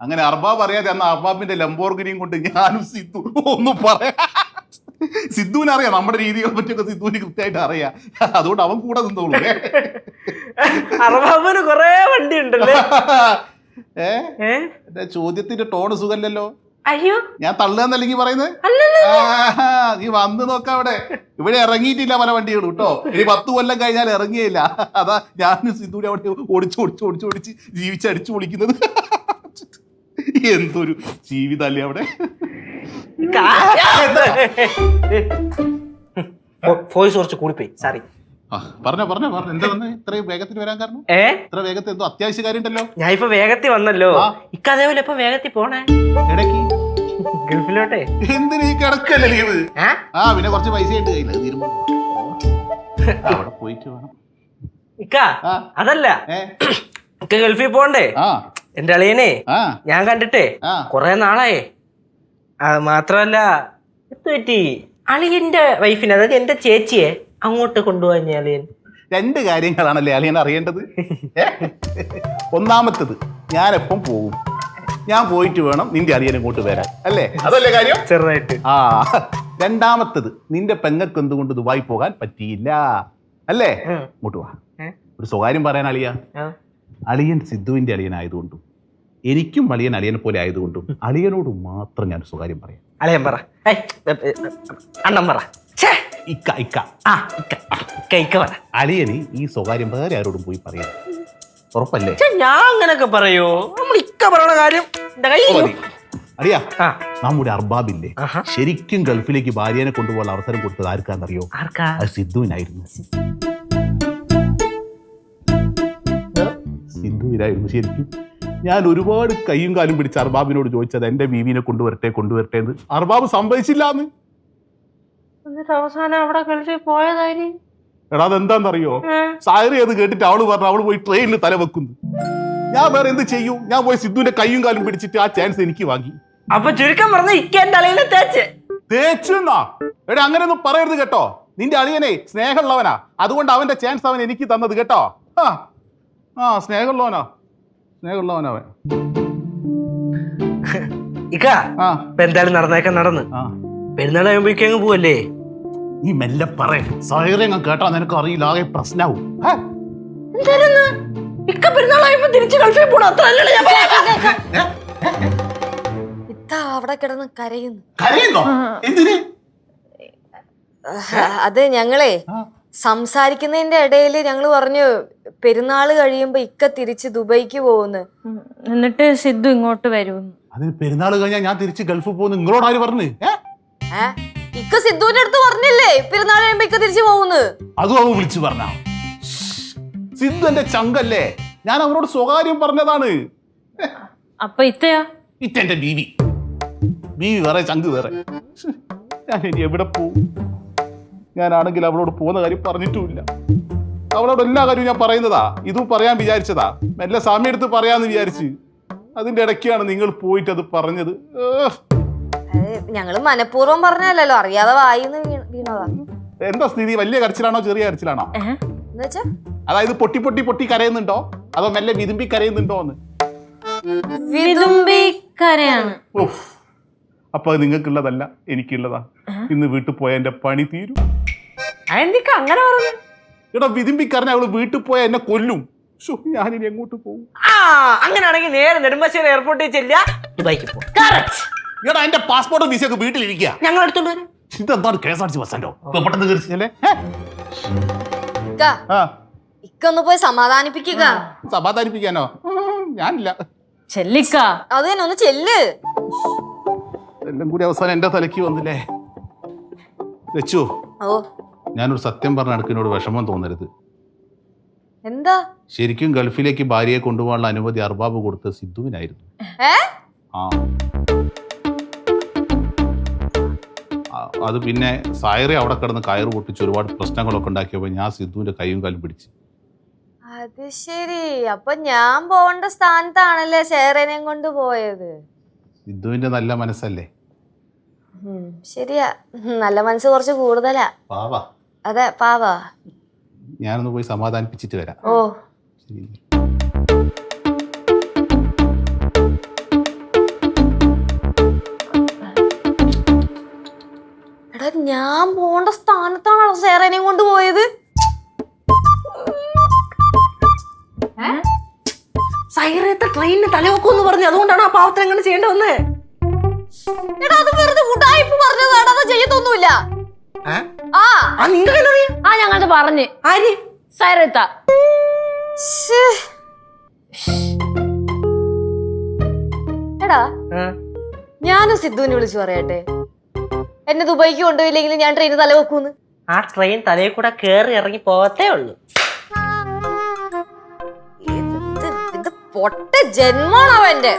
അങ്ങനെ അർബാബ് അറിയാതെ അന്ന് അർബാബിന്റെ ലംബോർഗിനിയും കൊണ്ട് ഞാനും സിദ്ധു ഒന്നും പറയാ. സിദ്ധുവിന് അറിയാം നമ്മുടെ രീതികളെ പറ്റിയൊക്കെ സിദ്ധുവിന് കൃത്യമായിട്ട് അറിയാം. അതുകൊണ്ട് അവൻ കൂടെ നിന്നോളൂ. അർബാബിന് കൊറേ വണ്ടി ഉണ്ടല്ലേ ഏ? ഏ ചോദ്യത്തിന്റെ ടോണ് സുഖല്ലല്ലോ അയ്യോ. ഞാൻ തള്ളുകന്നല്ലെങ്കിൽ പറയുന്നത്? നീ വന്ന് നോക്ക അവിടെ. ഇവിടെ ഇറങ്ങിയിട്ടില്ല പല വണ്ടികളും കേട്ടോ. ഇനി പത്ത് കൊല്ലം കഴിഞ്ഞാൽ ഇറങ്ങിയില്ല അതാ ഞാൻ സിദ്ധുവിനെ അവിടെ ഓടിച്ച് ഓടിച്ച് ഓടിച്ച് ഓടിച്ച് ജീവിച്ചടിച്ചു വിളിക്കുന്നത് പൊളിക്കുന്നത്. എന്തൊരു ജീവിതല്ലേ അവിടെ? വോയിസ് കുറച്ച് കൂടിപ്പോയി. സോറി ആ, പറഞ്ഞോ പറഞ്ഞോ പറഞ്ഞോ. എന്താ ഇത്രയും വേഗത്തിൽ വരാൻ കാരണം? ഏ? ഇത്ര വേഗത്തിൽ എന്തോ അത്യാവശ്യ കാര്യമുണ്ടല്ലോ. ഞാൻ ഇപ്പൊ വേഗത്തിൽ വന്നല്ലോ. ആ. ഇക്ക അതേപോലെ ഇപ്പൊ വേഗത്തിൽ പോണേ. ഇടയ്ക്ക് ഗൾഫിലോട്ടെ. ഈ കിടക്കല്ലേ ലീവ്? ആ പിന്നെ കുറച്ച് പൈസ ഉണ്ട്. കയ്യിൽ തീരുമ്പോ അവിടെ പോയിട്ട് വേണം. ഇക്ക അതല്ല. ഇക്ക ഗൾഫിൽ പോണ്ടേ? എന്റെ അളിയനെ ഞാൻ കണ്ടിട്ടെ കൊറേ നാളായേ. അത് മാത്രല്ല എന്ത് പറ്റി? അളിയന്റെ വൈഫിനെ അതായത് എന്റെ ചേച്ചിയെ അങ്ങോട്ട് കൊണ്ടുപോയി അളിയൻ. രണ്ട് കാര്യങ്ങളാണല്ലേ അളിയൻ അറിയേണ്ടത്? ഒന്നാമത്തത് ഞാൻ എപ്പം പോകും. ഞാൻ പോയിട്ട് വേണം നിന്റെ അളിയൻ ഇങ്ങോട്ട് വരാൻ. അല്ലേ? അതല്ലേ കാര്യം? ചെറുതായിട്ട്. ആ. രണ്ടാമത്തത് നിന്റെ പെങ്ങൾക്ക് എന്തുകൊണ്ട് ദുബായി പോകാൻ പറ്റിയില്ല? അല്ലേ? ഇങ്ങോട്ട് വാ. ഒരു സ്വകാര്യം പറയാൻ അളിയ. അളിയൻ സിദ്ധുവിന്റെ അളിയനായതുകൊണ്ടും എനിക്കും അളിയൻ അളിയനെ പോലെ ആയതുകൊണ്ടും അളിയനോട് മാത്രം ഞാൻ സ്വകാര്യം പറയാം. അളിയൻ പറ. പറ. ഛേ. ഇക്ക ഇക്ക. ആ ഇക്ക. ഇക്ക ഇക്ക പറ. അളിയന് ഈ സ്വകാര്യം വേറെ ആരോടും പോയി പറയാം ഉറപ്പല്ലേ? ഞാൻ അങ്ങനൊക്കെ പറയോ? നമ്മൾ ഇക്ക പറയണ കാര്യം അറിയാ നമ്മുടെ അർബാബില്ലേ. ശരിക്കും ഗൾഫിലേക്ക് ഭാര്യനെ കൊണ്ടുപോകാൻ അവസരം കൊടുത്തത് ആർക്കാന്നറിയോ? ആർക്കാ? അത് സിദ്ധുവിനായിരുന്നു. സിദ്ധുവിനായിരുന്നു ശരിക്കും ഞാൻ ഒരുപാട് കൈയും കാലും പിടിച്ച് അർബാബിനോട് ചോദിച്ചത് എന്റെ ബീവിനെ കൊണ്ടുവരട്ടെ കൊണ്ടുവരട്ടെ എന്ന്. അർബാബ് സമ്മതിച്ചില്ല എന്ന്. എന്നിട്ട് അവസാനം അവിടെ ഗൾഫിൽ പോയതായി എടാ അതെന്താണെന്നറിയോ സായറി അത് കേട്ടിട്ട് അവൾ പറഞ്ഞു അവൾ പോയി ട്രെയിനിൽ തല വെക്കുന്നു ഞാൻ വേറെ എന്ത് ചെയ്യൂ? ഞാൻ പോയി സിദ്ധുവിന്റെ കൈയും കാലും പിടിച്ചിട്ട് ആ ചാൻസ് എനിക്ക് വാങ്ങി. അപ്പൊ ചുരുക്കം പറഞ്ഞ ഇക്ക എന്റെ അളിയിലെ തേച്ച്. തേച്ചെന്നാ എടാ അങ്ങനെയൊന്നും പറയരുത് കേട്ടോ. നിന്റെ അളിയനെ സ്നേഹമുള്ളവനാ. അതുകൊണ്ട് അവന്റെ ചാൻസ് അവൻ എനിക്ക് തന്നത് കേട്ടോ. ആ സ്നേഹമുള്ളവനാ. സ്നേഹമുള്ളവനാ അവൻ. ഇക്ക ആ. ഇപ്പൊ എന്തായാലും നടന്നേക്കാൻ നടന്ന്. ആ. പെരുന്നാൾ കഴിയുമ്പോഴേക്കും അങ്ങ് പോവല്ലേ? നീ മെല്ലെ കേട്ടാ നിനക്ക് അറിയില്ല ആകെ പ്രശ്നാവും. ഹേ? എന്തായിരുന്നു ഇക്ക തിരിച്ച് ഗൾഫിൽ പോണം? അത്ര. ഇത്ത അവിടെ കിടന്ന് കരയുന്നു. കരയുന്നോ? എന്തിന്? അത് ഞങ്ങളെ ആ. സംസാരിക്കുന്നതിന്റെ ഇടയിൽ ഞങ്ങൾ പറഞ്ഞു പെരുന്നാൾ കഴിയുമ്പോ ഇക്ക തിരിച്ച് ദുബൈക്ക് പോകുന്നു. എന്നിട്ട് സിദ്ധു ഇങ്ങോട്ട് വരും അതിന് പെരുന്നാൾ കഴിഞ്ഞാൽ ഞാൻ തിരിച്ച് ഗൾഫിൽ പോകുന്നു. നിങ്ങളോട് ആര് പറഞ്ഞു? ഇക്ക സിദ്ധുവിന്റെ അടുത്ത് പറഞ്ഞില്ലേ? പെരുന്നാൾ കഴിയുമ്പോ ഇക്ക തിരിച്ചു പോകുന്നു. അതും അവ വിളിച്ചു പറഞ്ഞ. സിദ്ധു എന്റെ ചങ്കല്ലേ? ഞാൻ അവനോട് സ്വകാര്യം പറഞ്ഞതാണ്. അപ്പൊ ഇത്തയാ? ഇറ്റെന്റെ ബീവി. ബീവി വേറെ ചങ്ക് വേറെ. ഞാൻ എവിടെ പോവും? ഞാനാണെങ്കിൽ അവളോട് പോകുന്ന കാര്യം പറഞ്ഞിട്ടുമില്ല. അവളോട് എല്ലാ കാര്യവും ഞാൻ പറയുന്നതാ. ഇതും പറയാൻ വിചാരിച്ചതാ. മെല്ലെ സമയം എടുത്ത് പറയാന്ന് വിചാരിച്ച് അതിന്റെ ഇടയ്ക്കാണ് നിങ്ങൾ പോയിട്ട് അത് പറഞ്ഞത് ഞങ്ങൾ മനഃപൂർവം പറഞ്ഞല്ലോ അറിയാതെ വായിന്ന് വീണതാ. എന്താ സ്ഥിതി? വലിയ കരച്ചിലാണോ ചെറിയ കരച്ചിലാണോ? അതായത് പൊട്ടി പൊട്ടി പൊട്ടി കരയുന്നുണ്ടോ? അതോ മെല്ലെ വിതുമ്പി കരയുന്നുണ്ടോ എന്ന്? വിതുമ്പി കരയാണ്. അപ്പൊ നിങ്ങൾക്കുള്ളതല്ല എനിക്കുള്ളതാ. ഇന്ന് വീട്ടിൽ പോയ എന്റെ പണി തീരും. അതെന്തിക്ക അങ്ങനെ പറഞ്ഞു? എടാ വിതുമ്പിക്കറിഞ്ഞ അവൾ വീട്ടിൽ പോയാൽ എന്നെ കൊല്ലും. ഞാനിനി എങ്ങോട്ട് പോകും? ആ അങ്ങനെയാണെങ്കിൽ നേരെ നെടുമ്പാശ്ശേരി എയർപോർട്ടിൽ ചെല്ലുക. ദുബായിക്ക് പോകും എടാ എന്റെ പാസ്പോർട്ടും വിസയൊക്കെ വീട്ടിലിരിക്കുക ഞങ്ങൾ എടുത്തോണ്ട് വരും. ഇതെന്താണ് K S R T C bus സ്റ്റാൻഡോ പെട്ടെന്ന് കയറിച്ചല്ലേ ഇക്കൊന്ന് പോയി സമാധാനിപ്പിക്കുക. സമാധാനിപ്പിക്കാനോ? ഞാനില്ല. ചെല്ലിക്ക. അത് തന്നെ ഒന്ന് ചെല്ല്. എല്ലാം കൂടി അവസാനം എന്റെ തലക്ക് വന്നില്ലേ? വെച്ചു. ഓ. ഞാനൊരു സത്യം പറഞ്ഞ അടുക്കിനോട് വിഷമം തോന്നരുത്. എന്താ? ശരിക്കും ഗൾഫിലേക്ക് ഭാര്യയെ കൊണ്ടുപോകാനുള്ള അനുമതി അർബാബ് കൊടുത്ത സിദ്ധുവിനായിരുന്നു. ആ. അത് പിന്നെ സായറി അവിടെ കിടന്ന് കയറ് പൊട്ടിച്ച് ഒരുപാട് പ്രശ്നങ്ങളൊക്കെ ഉണ്ടാക്കിയപ്പോൾ ഞാൻ സിദ്ധുവിന്റെ കൈയും കാലും പിടിച്ച്. അത് ശരി. അപ്പൊ ഞാൻ പോകേണ്ട സ്ഥാനത്താണല്ലേ ഷെയറിനെയും കൊണ്ട് പോയത്? സിദ്ധുവിന്റെ നല്ല മനസ്സല്ലേ? ശരിയാ. നല്ല മനസ്സ് കുറച്ച് കൂടുതലാ. പാവാ അതെ പാവ? ഞാനൊന്ന് പോയി സമാധാനിപ്പിച്ചിട്ട് വരാം. ഓ. എടാ ഞാൻ പോണ്ട സ്ഥാനത്താണോ സേറനെയും കൊണ്ട് പോയത്. സൈറത്തെ ട്രെയിനിന് തലവെക്കൂന്ന് പറഞ്ഞു. അതുകൊണ്ടാണ് ആ പാവത്തിന് അങ്ങനെ ചെയ്യേണ്ടി വന്നേ? എടാ അത് വെറുതെ ഉടായ്പ പറഞ്ഞതാണ് അത് ചെയ്യത്തൊന്നുമില്ല. ആ? ആ അറിയാം. ഞങ്ങളത് പറഞ്ഞ്. ആര്? എടാ ആ. ഞാനും സിദ്ധുവിനെ വിളിച്ചു പറയട്ടെ. എന്നെ ദുബൈക്ക് കൊണ്ടുപോയില്ലെങ്കിൽ ഞാൻ ട്രെയിൻ തല വെക്കൂന്ന്. ആ ട്രെയിൻ തലയിൽ കൂടെ കേറി ഇറങ്ങി പോകത്തേ ഉള്ളൂ. ഇത് ഇത് പൊട്ട ജന്മാണവന്റെ